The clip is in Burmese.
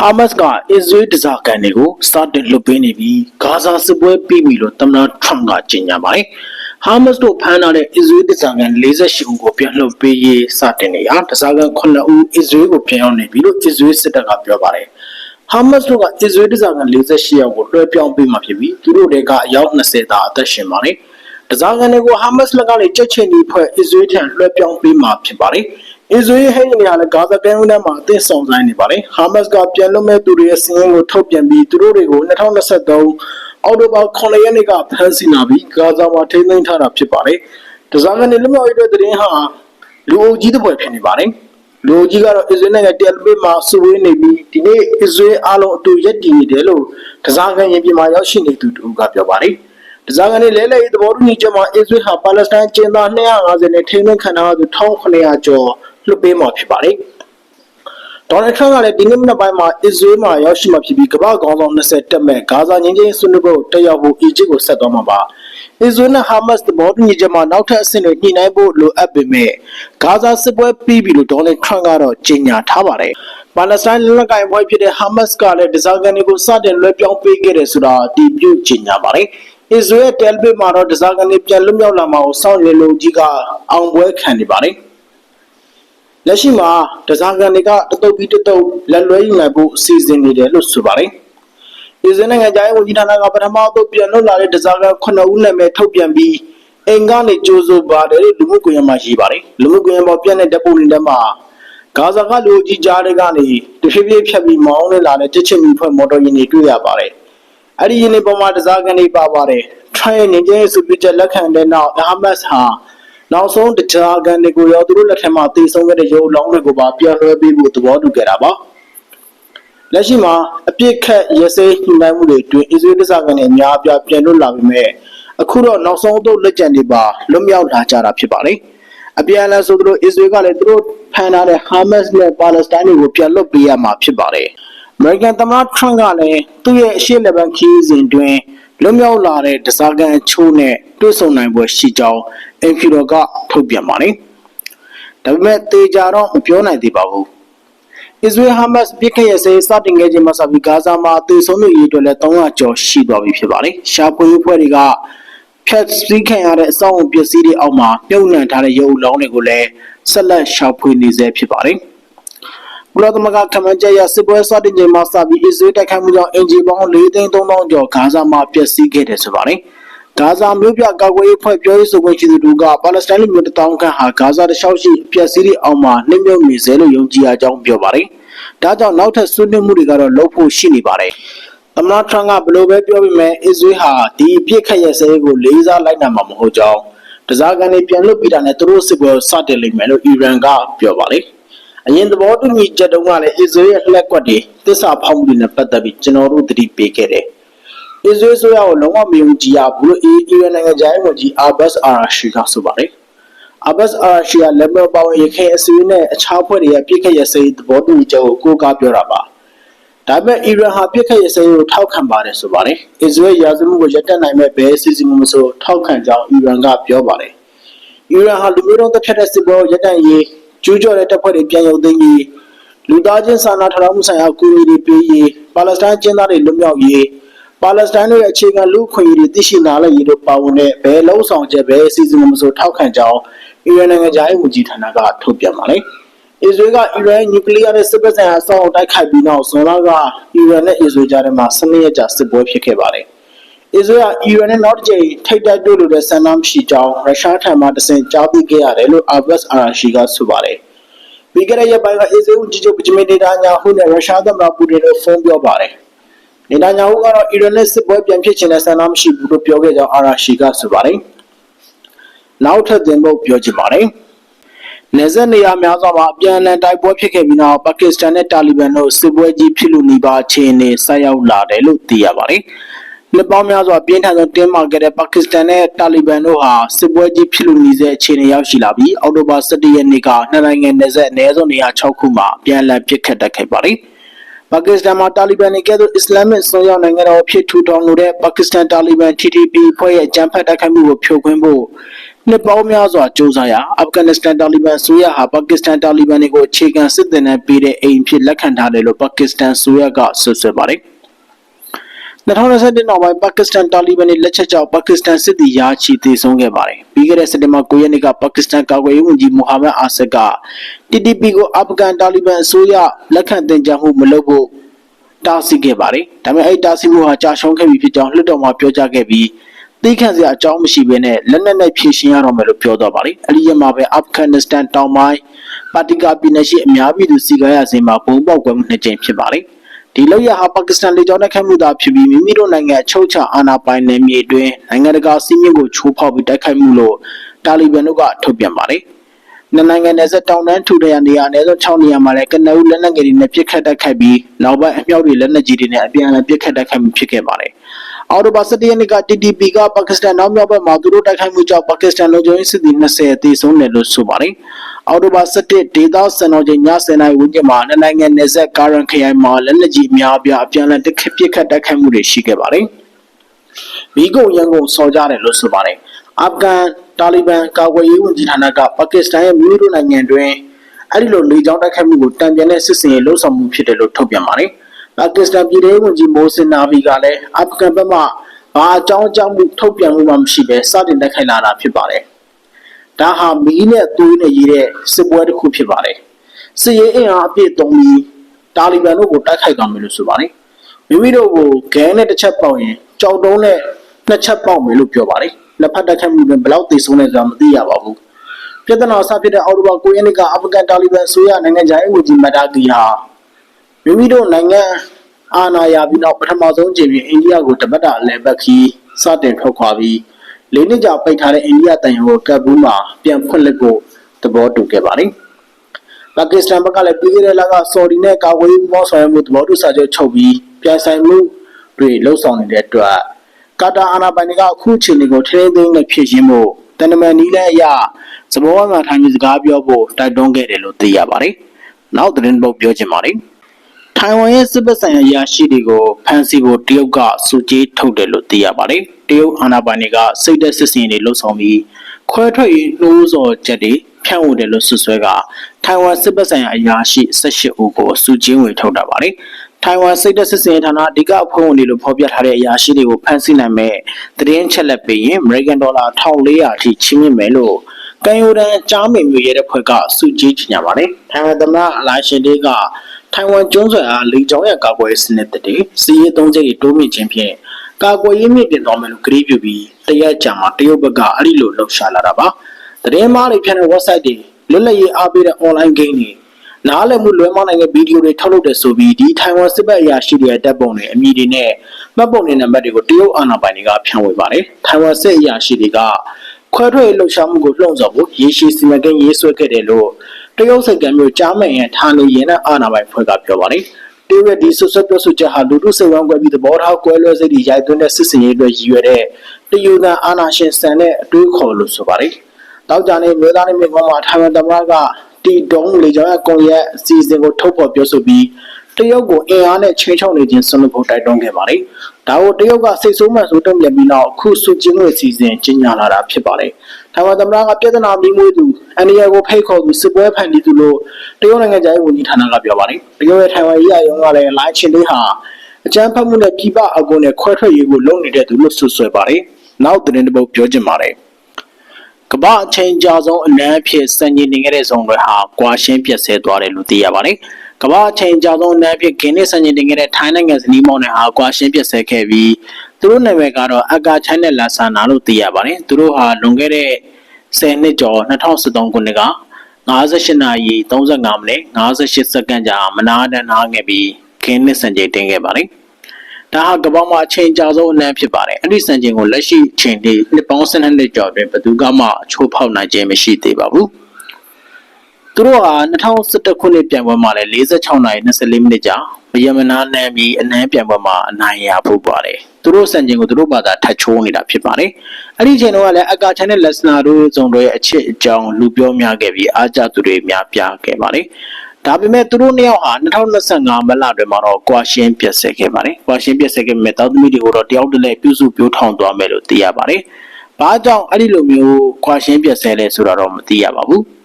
ဟာမတ်စ်ကအစ္စရေးဒဇာကန်တွေကိုစတင်လွတ်ပေးနေပြီးဂါဇာစစ်ပွဲပြီးပြီလို့သမ္မတထရမ့်ကကြေညာပါတယ်။ဟာမတ်စ်တို့ဖမ်းထားတဲ့အစ္စရေးဒဇာကန်48ဦးကိုပြန်လွှတ်ပေးရေးစတင်နေရဒဇာကန်9ဦးအစ္စရေးကိုပြန်ရောက်နေပြီလို့အစ္စရေးစစ်တပ်ကပြောပါတယ်။ဟာမတ်စ်တို့ကအစ္စရေးဒဇာကန်48ယောက်ကိုလွှဲပြောင်းပေးမှဖြစ်ပြီးသူတို့တွေကအယောက်20သာအသက်ရှင်ပါတယ်။ဒဇာကန်တွေကိုဟာမတ်စ်လက်ကနေကြက်ချင်ဒီဖွဲ့အစ္စရေးထံလွှဲပြောင်းပေးမှဖြစ်ပါတယ်။ အစ္စရေးဟဲ့နေရတဲ့ဂါဇာကမ်းရိုးတန်းမှာအသင်းဆောင်ဆိုင်နေပါတယ်။ဟာမတ်စ်ကပြန်လွတ်မဲ့သူတွေရဲ့စီးရင်ကိုထုတ်ပြန်ပြီးသူတို့တွေကို2023အောက်တိုဘာ9ရက်နေ့ကဖမ်းဆီးလာပြီးဂါဇာမှာထိန်းသိမ်းထားတာဖြစ်ပါတယ်။ဒဇာကန်နေလူမျိုးရေးတဲ့သတင်းဟာလူအုပ်ကြီးတစ်ပွဲဖြစ်နေပါတယ်။လူအုပ်ကြီးကတော့အစ္စရေးနိုင်ငံတယ်လ်ဗစ်မှာစုဝေးနေပြီးဒီနေ့အစ္စရေးအားလုံးအတူရပ်တည်နေတယ်လို့ဒဇာကန်ရင်ပြင်မှာရောက်ရှိနေသူတူကပြောပါတယ်။ဒဇာကန်နဲ့လဲလှယ်ရေးသဘောတူညီချက်မှာအစ္စရေးဟာပါလက်စတိုင်းကျင်းသား250နဲ့ထိန်းသိမ်းခံထားသူ1900ကျော် လွှတ်ပေးမှာဖြစ်ပါတယ်။ဒေါ်နယ်ထရန့်ကလည်းဒီနေ့မနက်ပိုင်းမှာအစ္စရေးမှာရောက်ရှိမှဖြစ်ပြီးကမ္ဘာခေါင်းဆောင်20တက်မဲ့ဂါဇာငင်းချင်းဆွေးနွေးပွဲကိုတက်ရောက်ဖို့အီဂျစ်ကိုဆက်သွားမှာပါ။အစ္စရေးနဲ့ဟာမတ်စ်သဘောတူညီချက်မှာနောက်ထပ်အဆင့်တွေညှိနှိုင်းဖို့လိုအပ်ပေမဲ့ဂါဇာစစ်ပွဲပြီးပြီလို့ဒေါ်နယ်ထရန့်ကတော့ကြေညာထားပါတယ်။ပါလက်စတိုင်းလက်နက်ကိုင်အဖွဲ့ဖြစ်တဲ့ဟာမတ်စ်ကလည်းဒီဇာကန်တွေကိုစတင်လွှဲပြောင်းပေးခဲ့တယ်ဆိုတာအတည်ပြုကြေညာပါတယ်။အစ္စရေးတယ်လ်ဗစ်မှာတော့ဒီဇာကန်တွေပြန်လွတ်မြောက်လာမှာကိုစောင့်ရလို့ကြီးကအောင်ပွဲခံနေပါတယ်။ လက်ရှိမှာဒဇာကန်တွေကတတုပ်ပြီးတတုပ်လက်လွဲယူနိုင်ဖို့အစီအစဉ်နေတယ်လို့ဆိုပါတယ်။ဒီဇင်းနိုင်ငံသားဝန်ကြီးဌာနကပထမအသုတ်ပြန်လွတ်လာတဲ့ဒဇာကန်9ဦးနာမည်ထုတ်ပြန်ပြီးအင်ကနေကြိုးစိုးပါတယ်လို့လူမှုကွန်ရက်မှာရေးပါတယ်။လူမှုကွန်ရက်ပေါ်ပြန့်တဲ့ဓာတ်ပုံတွေထဲမှာဂါဇာကလူကြီးကြားတွေကနေတဖြည်းဖြည်းဖြတ်ပြီးမောင်းနေလာတဲ့တစ်ချင်မီဖွဲ့မော်တော်ယာဉ်တွေတွေ့ရပါတယ်။အဲ့ဒီယာဉ်တွေပေါ်မှာဒဇာကန်တွေပါပါတယ်။ Try နေကျဲစုပြချက်လက်ခံတဲ့နောက်အဟမတ်ဟာ နောက်ဆုံးတခြားကန်တွေကိုရောသူတို့လက်ထက်မှာတည်ဆုံခဲ့တဲ့ရုပ်လောင်းတွေကိုပါပြန်လွှဲပေးဖို့သဘောတူခဲ့တာပါလက်ရှိမှာအပြစ်ခတ်ရစေးညှိနှိုင်းမှုတွေအတွင်းအစ္စရေးဒဇာကန်တွေအများအပြားပြန်လွတ်လာပြီမဲ့အခုတော့နောက်ဆုံးတော့လက်ကျန်တွေပါလွတ်မြောက်လာကြတာဖြစ်ပါတယ်အပြန်အလှန်ဆိုသူတို့အစ္စရေးကလည်းသူတို့ဖန်ထားတဲ့ဟာမတ်စ်နဲ့ပါလက်စတိုင်းတွေကိုပြန်လွတ်ပေးရမှာဖြစ်ပါတယ်အမေရိကန်သမ္မတထရန့်ကလည်းသူ့ရဲ့အရှေ့လက်ဘန်ခီးစဉ်တွင်လွတ်မြောက်လာတဲ့ဒဇာကန်အချို့နဲ့တွေ့ဆုံနိုင်ပွဲရှိကြောင်း အင်ဖီရိုကထုတ်ပြန်ပါတယ်။ဒါပေမဲ့တေချာတော့မပြောနိုင်သေးပါဘူး။အစ္စရေးဟာမတ်စ်ပြည်ခရဲ့စေစတင်ခဲ့ခြင်းမှာစပြီးဂါဇာမှာတေဆုံးသူရေးအတွက်လည်း300ကျော်ရှိသွားပြီဖြစ်ပါတယ်။ရှာဖွေရေးဖွဲ့တွေကဖြတ်စည်းခံရတဲ့အဆောင်အုံပစ္စည်းတွေအောက်မှာပြုတ်နှံထားတဲ့ရုပ်လောင်းတွေကိုလည်းဆက်လက်ရှာဖွေနေဆဲဖြစ်ပါတယ်။ကုလသမဂ္ဂကမ္ဘာ့ကျရစစ်ပွဲစတင်ချိန်မှာစပြီးအစ္စရေးတိုက်ခိုက်မှုကြောင့်အင်ဂျီပေါင်း၄သိန်း3000ကျော်ဂါဇာမှာပျက်စီးခဲ့တယ်ဆိုပါတယ်။ ဂါဇာမြို့ပြကာကွယ်ရေးဖွဲ့ပြောရေးဆိုခွင့်ရှိသူတို့ကပါလက်စတိုင်းလူမျိုးတထောင်ခန့်ဟာဂါဇာတလျှောက်ရှိပျက်စီးသည့်အောက်မှာနှိမ့်မြုပ်နေစေလို့ယုံကြည်အကြောင်းပြောပါတယ်။ဒါကြောင့်နောက်ထပ်ဆွေးနွေးမှုတွေကတော့လုပ်ဖို့ရှိနေပါတယ်။သမ္မတထရန့်ကဘယ်လိုပဲပြောပေမဲ့အစ္စရေးဟာဒီအပြစ်ခတ်ရစဲကိုလေးစားလိုက်နိုင်မှာမဟုတ်ကြောင်းတစားကန်တွေပြန်လွတ်ပြီးတာနဲ့သူတို့စစ်ပွဲစတင်လိမ့်မယ်လို့အီရန်ကပြောပါတယ်။အရင်သဘောတူညီချက်တုန်းကလည်းအစ္စရေးရဲ့လက်ကွက်တွေသစ္စာဖောက်မှုတွေနဲ့ပတ်သက်ပြီးကျွန်တော်တို့သတိပေးခဲ့တယ်။ အစ္စရေးဆိုရကိုလုံးဝမယုံကြည်ရဘူးလို့အီရန်နိုင်ငံသားဝန်ကြီးအာဘတ်အာရှိကဆိုပါတယ်။အာဘတ်အာရှိကလက်မပါဝင်ရခိုင်အစ္စရေးနဲ့အခြားဖွဲ့တွေရဲ့ပြစ်ခတ်ရစေသဘောတူညီချက်ကိုကိုးကားပြောတာပါ။ဒါပေမဲ့အီရန်ဟာပြစ်ခတ်ရစေကိုထောက်ခံပါတယ်ဆိုပါတယ်။အစ္စရေးရာဇဝတ်မှုကိုရပ်တန့်နိုင်မဲ့ဘယ်အစီအစဉ်မှမဆိုထောက်ခံကြောင်းအီရန်ကပြောပါတယ်။အီရန်ဟာလူမျိုးတုံးတစ်ဖြတ်တဲ့စစ်ပွဲကိုရပ်တန့်ရေးကျူးကျော်တဲ့တပ်ဖွဲ့တွေပြန်ရုပ်သိမ်းရေးလူသားချင်းစာနာထောက်ထားမှုဆိုင်ရာကူညီတွေပေးရေးပါလက်စတိုင်းကျင်းသားတွေလွတ်မြောက်ရေး ပါလက်စတိုင်းတို့ရဲ့အခြေခံလူ့ခွင့်အရေးတွေသိရှိနားလည်ရေးတို့ပါဝင်တဲ့ဘယ်လုံးဆောင်ချက်ပဲအစီအစဉ်မှမဆိုထောက်ခံကြောင်းအီရန်နိုင်ငံသားရေးဝန်ကြီးဌာနကထုတ်ပြန်ပါတယ်။အစ္စရေးကအီရန်နျူကလ িয়ার နဲ့စစ်ပက်ဆိုင်ရာအဆောက်အအုံတိုက်ခိုက်ပြီးနောက်ဇွန်လကအီရန်နဲ့အစ္စရေးကြားထဲမှာစနေရက်ကြာစစ်ပွဲဖြစ်ခဲ့ပါတယ်။အစ္စရေးကအီရန်နဲ့နောက်တစ်ကြိမ်ထိပ်တိုက်တွေ့လို့တဲ့ဆန္ဒမရှိကြောင်းရုရှားထံမှတစင်ကြားသိခဲ့ရတယ်လို့အာဘတ်အာရှိကဆိုပါတယ်။ပြီးခဲ့တဲ့ရက်ပိုင်းကအစ္စရေးဦးကြီးချုပ်ပဂျမင်နေတန်ညာဟုနဲ့ရုရှားသမ္မတပူတင်တို့ဖုန်းပြောပါတယ်။ နေတန်ညာဟုကတော့အီရန်နဲ့စစ်ပွဲပြန်ဖြစ်ချင်တဲ့ဆန္ဒမရှိဘူးလို့ပြောခဲ့ကြောင်းအာရှိကဆိုပါတယ်။နောက်ထပ်တင်ဖို့ပြောချင်ပါတယ်။နေဆက်နေရာများစွာမှာအပြန်အလှန်တိုက်ပွဲဖြစ်ခဲ့ပြီးနောက်ပါကစ္စတန်နဲ့တာလီဘန်တို့စစ်ပွဲကြီးဖြစ်လို့နေပါအခြေအနေဆက်ရောက်လာတယ်လို့သိရပါတယ်။နှစ်ပေါင်းများစွာပြင်းထန်ဆုံးတင်းမာခဲ့တဲ့ပါကစ္စတန်နဲ့တာလီဘန်တို့ဟာစစ်ပွဲကြီးဖြစ်လို့နေတဲ့အခြေအနေရောက်ရှိလာပြီးအောက်တိုဘာ17ရက်နေ့ကနှစ်နိုင်ငံနယ်စပ်အနည်းဆုံးနေရာ6ခုမှာပြန်လည်ပစ်ခတ်တိုက်ခိုက်ပါတယ်။ ပါကစ္စတန်မှာတာလီဘန်တွေကဲ့သို့အစ္စလာမစ်ဆွန်ရောက်နိုင်ငံတော်ဖြစ်ထူထောင်လို့တဲ့ပါကစ္စတန်တာလီဘန် TTP ဖွဲ့ရဲ့ကြမ်းဖက်တိုက်ခိုက်မှုကိုဖြိုခွင်းဖို့နှစ်ပေါင်းများစွာစ조사ရာအာဖဂန်နစ္စတန်တာလီဘန်ဆိုရဟာပါကစ္စတန်တာလီဘန်တွေကိုအခြေခံစစ်တပ်နဲ့ပေးတဲ့အိမ်ဖြစ်လက်ခံထားတယ်လို့ပါကစ္စတန်ဆိုရကဆွဆွဲပါတယ် 2021နောက်ပိုင်းပါကစ္စတန်တာလီဘန်တွေလက်ချက်ကြောင့်ပါကစ္စတန်စစ်သည်ရာချီသေဆုံးခဲ့ပါတယ်။ပြီးခဲ့တဲ့စက်တင်ဘာ9ရက်နေ့ကပါကစ္စတန်ကာကွယ်ရေးဝန်ကြီးမိုဟာမက်အာဆက်က TTP ကိုအာဖဂန်တာလီဘန်အစိုးရလက်ခံတင်ကြမှုမလုပ်ဖို့တားဆီးခဲ့ပါတယ်။ဒါပေမဲ့အဲ့တားဆီးမှုဟာကြာရှုံးခဲ့ပြီဖြစ်ကြောင်းလွှတ်တော်မှာပြောကြားခဲ့ပြီးသိခံစရာအကြောင်းမရှိဘဲနဲ့လက်နက်နဲ့ဖြည့်ရှင်းရတော့မယ်လို့ပြောသွားပါတယ်။အဲဒီရက်မှာပဲအာဖဂန်နစ္စတန်တောင်ပိုင်းပါတီကာပြည်နယ်ရှိအများပြည်သူစီကားရစင်မှာဘုံပေါက်ကွဲမှုနှစ်ကြိမ်ဖြစ်ပါတယ်။ ဒီလောက်ရဟာပါကစ္စတန်လေကြောင်းတိုက်ခိုက်မှုသာဖြစ်ပြီးမိမိတို့နိုင်ငံအချုပ်ချာအာဏာပိုင်နယ်မြေအတွင်းနိုင်ငံတကာစီးမြင့်ကိုချိုးဖောက်ပြီးတိုက်ခိုက်မှုလို့တာလီဘန်တို့ကထုတ်ပြန်ပါတယ်။နှစ်နိုင်ငံနယ်စပ်တောင်တန်းထူထရာနေရာအနည်းဆုံး6နေရာမှာလည်းကနအူလက်နက်ငယ်တွေနဲ့ပြစ်ခတ်တိုက်ခိုက်ပြီးနောက်ပိုင်းအမြောက်တွေလက်နက်ကြီးတွေနဲ့အပြန်အလှန်ပြစ်ခတ်တိုက်ခိုက်မှုဖြစ်ခဲ့ပါတယ်။အော်တိုဘာ17ရက်နေ့က TTP ကပါကစ္စတန်နောက်မြောက်ဘက်မှာသူတို့တိုက်ခိုက်မှုကြောင့်ပါကစ္စတန်လူမျိုးရေးစစ်သည်20အသေးဆုံးတယ်လို့ဆိုပါတယ်။အော်တိုဘာ17ဒေသစံတော်ချိန်ည10:00နာရီဝန်းကျင်မှာနှစ်နိုင်ငံနယ်စပ်ကာရန်ခရိုင်မှာလက်နက်ကြီးအများအပြားအပြန်အလှန်တစ်ခတ်ပြစ်ခတ်တိုက်ခိုက်မှုတွေရှိခဲ့ပါတယ်။မိကုံရန်ကုန်စော်ကြတယ်လို့ဆိုပါတယ်။အာဖဂန်တာလီဘန်ကာကွယ်ရေးဝန်ကြီးဌာနကပါကစ္စတန်ရဲ့မြို့တို့နိုင်ငံတွင်အဲ့ဒီလိုလေကြောင်းတိုက်ခိုက်မှုကိုတံပြန်တဲ့စစ်စင်ရေးလှုံ့ဆော်မှုဖြစ်တယ်လို့ထုတ်ပြန်ပါတယ်။ပါကစ္စတန်ပြည်ထောင်ဝန်ကြီးမိုးစင်နာဗီကလည်းအာဖဂန်ဘက်မှဘာအကြောင်းအကြောင်းမှုထုတ်ပြန်မှုမှမရှိဘဲစတင်တိုက်ခိုက်လာတာဖြစ်ပါတယ်။ ဒါဟာမီးနဲ့သွေးနဲ့ရေးတဲ့စစ်ပွဲတစ်ခုဖြစ်ပါတယ်။စစ်ရေးအင်အားအပြည့်သုံးပြီးတာလီဘန်တို့ကိုတိုက်ခိုက်သွားမယ်လို့ဆိုပါတယ်။မိမိတို့ကိုဂဲနဲ့တစ်ချက်ပေါက်ရင်ကြောက်တုံးနဲ့နှစ်ချက်ပေါက်မယ်လို့ပြောပါတယ်။လက်ဖက်တိုက်ခိုက်မှုတွင်ဘယ်လောက်သေဆုံးလဲဆိုတာမသိရပါဘူး။ပြဿနာဆဖြစ်တဲ့အော်တိုဘာ9ရက်နေ့ကအာဖဂန်တာလီဘန်ဆိုရနိုင်ငံခြားရေးဝန်ကြီးမတာဂီဟာမိမိတို့နိုင်ငံအာဏာရပြီးနောက်ပထမဆုံးကြိမ်ပြီးအိန္ဒိယကိုတပတ်တာအလဲပတ်ခီးစတင်ထွက်ခွာပြီး လေးနှစ်ကြာပိတ်ထားတဲ့အိန္ဒိယတန်ယုံကိုကပ်ဘူးမှာပြန်ဖွင့်လှစ်ဖို့သဘောတူခဲ့ပါတယ်။ပါကစ္စတန်ဘက်ကလည်းပြီးခဲ့တဲ့လကဆော်ဒီနဲ့ကာကွယ်ရေးပူးပေါင်းဆောင်ရွက်မှုသဘောတူစာချုပ်ချုပ်ပြီးပြန်ဆိုင်မှုတွေလှုပ်ဆောင်နေတဲ့အတွက်ကာတာအာဏာပိုင်တွေကအခုအချိန်ကိုထိန်းသိမ်းနဲ့ဖြစ်ရှင်းဖို့တန်တမန်နီးလည်းအရသဘောဝမှာထိုင်ပြီးစကားပြောဖို့တိုက်တွန်းခဲ့တယ်လို့သိရပါတယ်။နောက်သတင်းပုတ်ပြောချင်ပါတယ်။ထိုင်ဝမ်ရဲ့စစ်ပက်ဆိုင်ရာရာရှိတွေကိုဖမ်းဆီးဖို့တရုတ်ကစူကြီးထုတ်တယ်လို့သိရပါတယ်။ တရုတ်အာဏာပိုင်တွေကစိတ်သက်စစ်စင်တွေလှုပ်ဆောင်ပြီးခွဲထွက်ရေးနှိုးဆော်ချက်တွေဖြန့်ဝေတယ်လို့ဆွဆွဲကထိုင်ဝမ်စစ်ပက်ဆိုင်ရာအရာရှိ18ဦးကိုစူကြီးဝင်ထုတ်တာပါတယ်။ထိုင်ဝမ်စိတ်သက်စစ်စင်ဌာနအဓိကအဖွဲ့ဝင်တွေလို့ဖော်ပြထားတဲ့အရာရှိတွေကိုဖမ်းဆီးနိုင်မဲ့သတင်းချက်လက်ပေးရင် American Dollar 1400အထိချင်းမြင့်မယ်လို့ကန်ယိုဒန်ကြားမေမျိုးရဲတဲ့ဖွဲ့ကစုကြီးချညာပါတယ်။ထိုင်ဝမ်သမ္မတအလိုက်ရှင်တွေကထိုင်ဝမ်ကျွန်းဆွယ်အားလေကြောင်းရကာကွယ်စနစ်တွေစီးရဲသုံးချက်တွေတိုးမြင့်ခြင်းဖြင့် ကာကွယ်ရေးမြင့်တင်သွားမယ်လို့ကြေညာပြုပြီးတရက်ကြာမှာတရုတ်ဘက်ကအဲ့ဒီလိုလှုပ်ရှားလာတာပါ။သတင်းမားတွေဖြန့်တဲ့ website တွေလွတ်လပ်ရေးအားပေးတဲ့ online game တွေနားလည်မှုလွဲမှားနိုင်တဲ့ဗီဒီယိုတွေထုတ်လုပ်တယ်ဆိုပြီးဒီထိုင်ဝမ်စစ်ဘက်အရာရှိတွေရဲ့တပ်ပုံတွေအမည်တွေနဲ့မှတ်ပုံတွေနံပါတ်တွေကိုတရုတ်အာဏာပိုင်တွေကဖြန့်ဝေပါတယ်။ထိုင်ဝမ်စစ်အရာရှိတွေကခွဲထွက်ရေးလှုပ်ရှားမှုကိုလှုံ့ဆော်ဖို့ရေရှည်စီမံကိန်းရေးဆွဲခဲ့တယ်လို့တရုတ်စိတ်ကံမျိုးကြားမယ်ရင်ဌာနေရင်နဲ့အာဏာပိုင်ဖွဲ့ကပြောပါတယ်။ တရုတ်ရဲ့ဒီဆွဆွပြောဆိုချက်ဟာလူထုစိတ်ဝမ်းကွဲပြီးသဘောထားကွဲလွဲစိတ်တွေရိုက်သွင်းတဲ့စစ်စင်ရေးတွေရည်ရွယ်တဲ့တရုတ်ကအာဏာရှင်ဆန်တဲ့အတွေးခေါ်လို့ဆိုပါတယ်။တောက်ကြတဲ့မြေသားနဲ့မြေပေါ်မှာထိုင်ဝမ်သမ္မတကတီတုံးလေကြောင်းရဲ့ကွန်ရက်အစီအစဉ်ကိုထုတ်ဖော်ပြောဆိုပြီးတရုတ်ကိုအင်အားနဲ့ချင်းချောက်နေခြင်းဆွလို့ဖို့တိုက်တွန်းခဲ့ပါတယ်။ဒါကိုတရုတ်ကစိတ်ဆိုးမှန်ဆိုတုံ့ပြန်ပြီးနောက်အခုစုချင်းငွေစီစဉ်ကျင်းညာလာတာဖြစ်ပါတယ်။ ထိုင်ဝမ်သမ္မတကပြည်ထနာပြီးမွေးသူအန်ဒီယာကိုဖိတ်ခေါ်သူစစ်ပွဲဖန်တီးသူလို့တရုတ်နိုင်ငံသားရေးဝန်ကြီးဌာနကပြောပါတယ်။တရုတ်ရဲ့ထိုင်ဝမ်ရေးရုံးကလည်းလိုင်းချင်းလေးဟာအကြမ်းဖက်မှုနဲ့ပြည်ပအကုန်နဲ့ခွဲထွက်ရေးကိုလုပ်နေတဲ့သူလို့ဆွဆွဲပါတယ်။နောက်သတင်းတစ်ပုဒ်ပြောချင်ပါတယ်။ကမ္ဘာအချိန်ကြာဆုံးအနမ်းဖြစ်စံကျင်နေခဲ့တဲ့ဇုံတွေဟာကွာရှင်းပြတ်ဆဲသွားတယ်လို့သိရပါတယ်။ ကမ္ဘာအချိန်ကြာဆုံးအနမ်းဖြစ်ဂင်းနဲ့စံကျင်နေခဲ့တဲ့ထိုင်းနိုင်ငံဇနီးမောင်တွေဟာကွာရှင်းပြတ်ဆဲခဲ့ပြီးသူတို့နာမည်ကတော့အကာချိုင်းနဲ့လာဆာနာလို့သိရပါတယ်။သူတို့ဟာလွန်ခဲ့တဲ့10နှစ်ကျော်2013ခုနှစ်က58နာရီ35မိနစ်58စက္ကန့်ကြာမနာတမ်းနားခဲ့ပြီးခင်းနစ်စံချိန်တင်ခဲ့ပါတယ်။ဒါဟာကမ္ဘာမှာအချိန်ကြာဆုံးအနံ့ဖြစ်ပါတယ်အဲ့ဒီစံချိန်ကိုလက်ရှိအချိန်ဒီနှစ်ပေါင်း12နှစ်ကျော်အတွင်းဘယ်သူကမှအချိုးဖောက်နိုင်ခြင်းမရှိသေးပါဘူး သူတို့ဟာ2011ခုနှစ်ပြိုင်ပွဲမှာလည်း46နိုင်24မိနစ်ကြာဗယမနာနန်ပြီးအနမ်းပြိုင်ပွဲမှာအနိုင်ရဖို့ပါတယ်သူတို့စံချိန်ကိုသူတို့ဘာသာထပ်ချိုးနေတာဖြစ်ပါတယ်အဲ့ဒီအချိန်တော့လည်းအကာချန်နဲ့လက်စနာတို့ဇုံတို့ရဲ့အချစ်အကြောင်းလူပြောများခဲ့ပြီးအားကြသူတွေများပြားခဲ့ပါတယ်ဒါပေမဲ့သူတို့နှစ်ယောက်ဟာ2025မလတွင်မှာတော့ကွာရှင်းပြတ်ဆက်ခဲ့ပါတယ်။ကွာရှင်းပြတ်ဆက်ခဲ့ပေမဲ့တောက်သမီးတွေကိုတော့တယောက်တည်းပြုစုပြောထောင်သွားမယ်လို့သိရပါတယ်။ဘာကြောင့်အဲ့ဒီလိုမျိုးခွာရှင်းပြက်ဆဲလဲဆိုတာတော့မသိရပါဘူး